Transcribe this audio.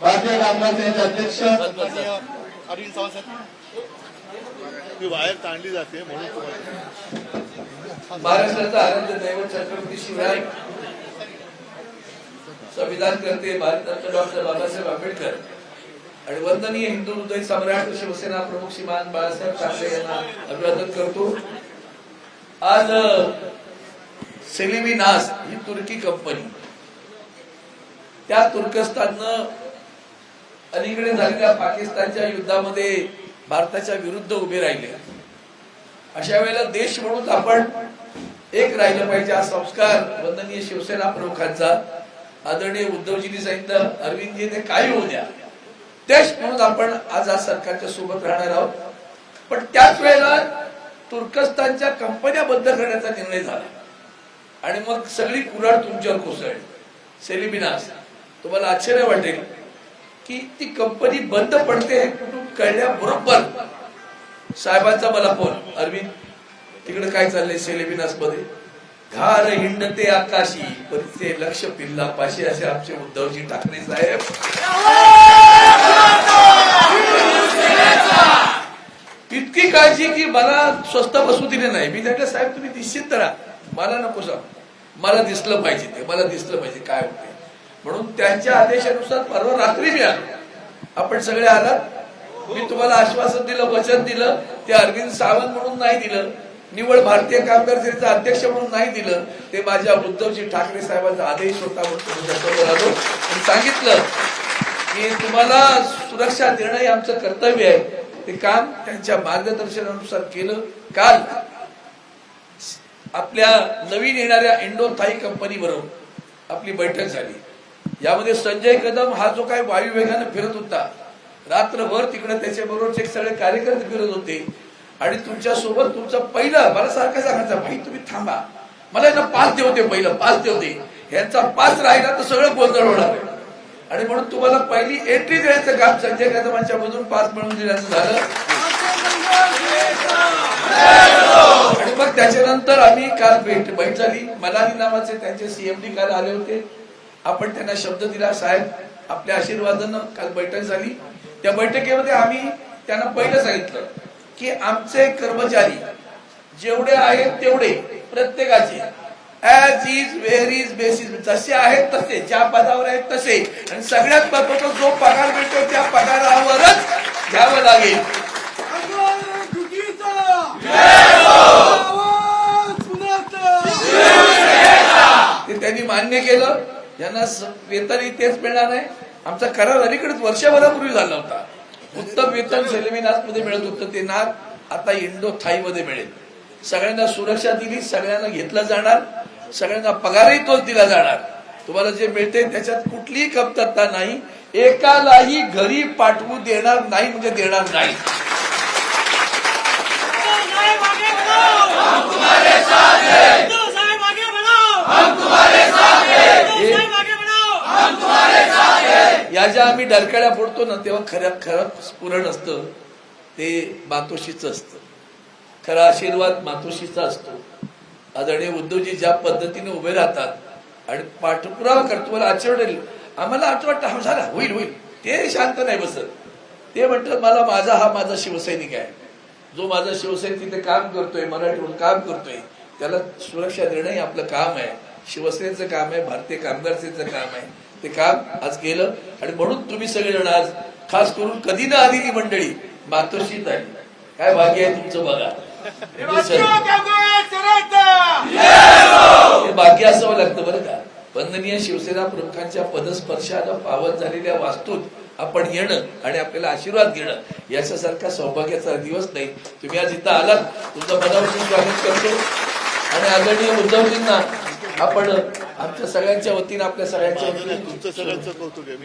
भारतीय कामगार सेनेचे अध्यक्ष. माननीय अरविंद सावंत साहेब. ती वायर ताणली जाते म्हणून तुम्हाला महाराष्ट्राचा आनंद दैवत छत्रपती शिवराय संविधान करते भारताचे डॉक्टर बाबासाहेब आंबेडकर. आणि वंदनीय हिंदू हृदय सम्राट शिवसेना प्रमुख श्रीमान बाळासाहेब ठाकरे यांना अभिवादन करतो. आज सेलिमी नास ही तुर्की कंपनी. त्या तुर्कस्ताननं अलीकडे झालेल्या पाकिस्तानच्या युद्धामध्ये भारताच्या विरुद्ध उभे राहिले. अशा वेळेला देश म्हणून आपण एक राहिलं पाहिजे हा संस्कार वंदनीय शिवसेना प्रमुखांचा. आदरणीय उद्धवजींनी सांगितलं अरविंदजीने काय होऊ द्या. देश म्हणून आपण आज आज सरकारच्या सोबत राहणार आहोत. पण त्याच वेळेला तुर्कस्तानच्या कंपन्या बंद करण्याचा निर्णय झाला. आणि मग सगळी कुराड तुमच्यावर कोसळली. सेलिबिनास. तुम्हाला आश्चर्य वाटेल. की ती कंपनी बंद पडते हे कुठून कळल्याबरोबर. साहेबांचा मला फोन. अरविंद तिकडे काय चाललंय सेलेबिनासमध्ये घार हिंडते आकाशी परिचे लक्ष पिल्ला पाशी असे आमचे उद्धवजी ठाकरे साहेब. इतकी काळजी की मला स्वस्त बसू दिले नाही. मी म्हटलं साहेब तुम्ही निश्चित राहा. मला नको सांग मला दिसलं पाहिजे ते. मला दिसलं पाहिजे काय होते म्हणून त्यांच्या आदेशानुसार परवा रात्री मी आलो. आपण सगळे आलात. मी तुम्हाला आश्वासन दिलं वचन दिलं. ते अरविंद सावंत म्हणून नाही दिलं. निवड भारतीय कामगार सेनेचा अध्यक्ष म्हणून नाही दिलं. ते माझ्या उद्धवजी ठाकरे साहेबांचा आदेश होता म्हणून आलो. आणि सांगितलं की तुम्हाला सुरक्षा देणं हे आमचं कर्तव्य आहे. ते काम त्यांच्या मार्गदर्शनानुसार केलं. काल आपल्या नवीन येणाऱ्या इंडो थाई कंपनी बरोबर आपली बैठक झाली. यामध्ये संजय कदम हा जो काय वायू वेगाने फिरत होता रात्रभर तिकडे त्याच्या बरोबरचे सगळे कार्यकर्ते फिरत होते आणि तुमच्यासोबत तुमचा पहिला मला सारखं सांगायचं भाई तुम्ही थांबा. मला यांना पाच देवते पहिलं पाच देवते यांचा पाच राहिला तर सगळं गोंधळ होणार. आणि म्हणून तुम्हाला पहिली एंट्री द्यायचं काम संजय कदमांच्या मधून पाच मिळवून दिल्याचं झालं. आणि मग त्याच्यानंतर आम्ही काल भेट बैठ झाली. मलानी नावाचे त्यांचे सीएमडी काल आले होते. आपण त्यांना शब्द दिला साहेब आपल्या आशीर्वादानं काल बैठक झाली. त्या बैठकीमध्ये आम्ही त्यांना पहिलं सांगितलं की आमचे कर्मचारी जेवढे आहेत तेवढे प्रत्येकाचे as is where is basis जसे आहेत तसे ज्या पदावर आहेत तसे. आणि सगळ्यात महत्त्वाचा जो पगार मिळतो त्या पगारावरच घ्यावं लागेल. ते त्यांनी मान्य केलं. यांना स- वेतनही तेच मिळणार नाही. आमचा करार अलीकडेच वर्षभरापूर्वी झाला होता. उत्तम वेतन सेलेमिनासमध्ये मिळत होतं ते नाग आता इंडो थाई मध्ये मिळेल. सगळ्यांना सुरक्षा दिली सगळ्यांना घेतलं जाणार. सगळ्यांना पगारही तोच दिला जाणार. तुम्हाला जे मिळते त्याच्यात कुठलीही कमतरता नाही. एकालाही घरी पाठवू देणार नाही म्हणजे देणार नाही. आम्ही डरकाळ्या फोडतो ना तेव्हा खऱ्या खरं स्फुरण असतं. ते मातोशीचं असतं. खरा आशीर्वाद मातोशीचा असतो. आदरणीय उद्धवजी ज्या पद्धतीने उभे राहतात आणि पाठपुरावा करतो मला आश्चर्य आम्हाला असं वाटतं हा झाला होईल होईल. ते शांत नाही बसत. ते म्हणतात मला माझा हा माझा शिवसैनिक आहे. जो माझा शिवसैनिक तिथे काम करतोय मराठीहून काम करतोय त्याला सुरक्षा देणं हे आपलं काम आहे. शिवसेनेचं काम आहे भारतीय कामगार सेनेचं काम आहे. ते काम आज केलं. आणि म्हणून तुम्ही सगळेजण आज खास करून कधी न आलेली मंडळी मातोश्रीत आली काय भाग्य आहे तुमचं बघा. भाग्य असावं लागतं बरं का? वंदनीय शिवसेना प्रमुखांच्या पदस्पर्शानं पावन झालेल्या वास्तूत आपण येणं आणि आपल्याला आशीर्वाद घेणं याच्यासारखा सौभाग्याचा दिवस नाही. तुम्ही आज इथं आलात. तुमचं मनापासून स्वागत करतो. आणि आदरणीय उद्धवजींना आपण आमच्या सगळ्यांच्या वतीनं आपल्या सगळ्यांच्या तुमचं वतीनं सगळ्यांचं कौतुक आहे.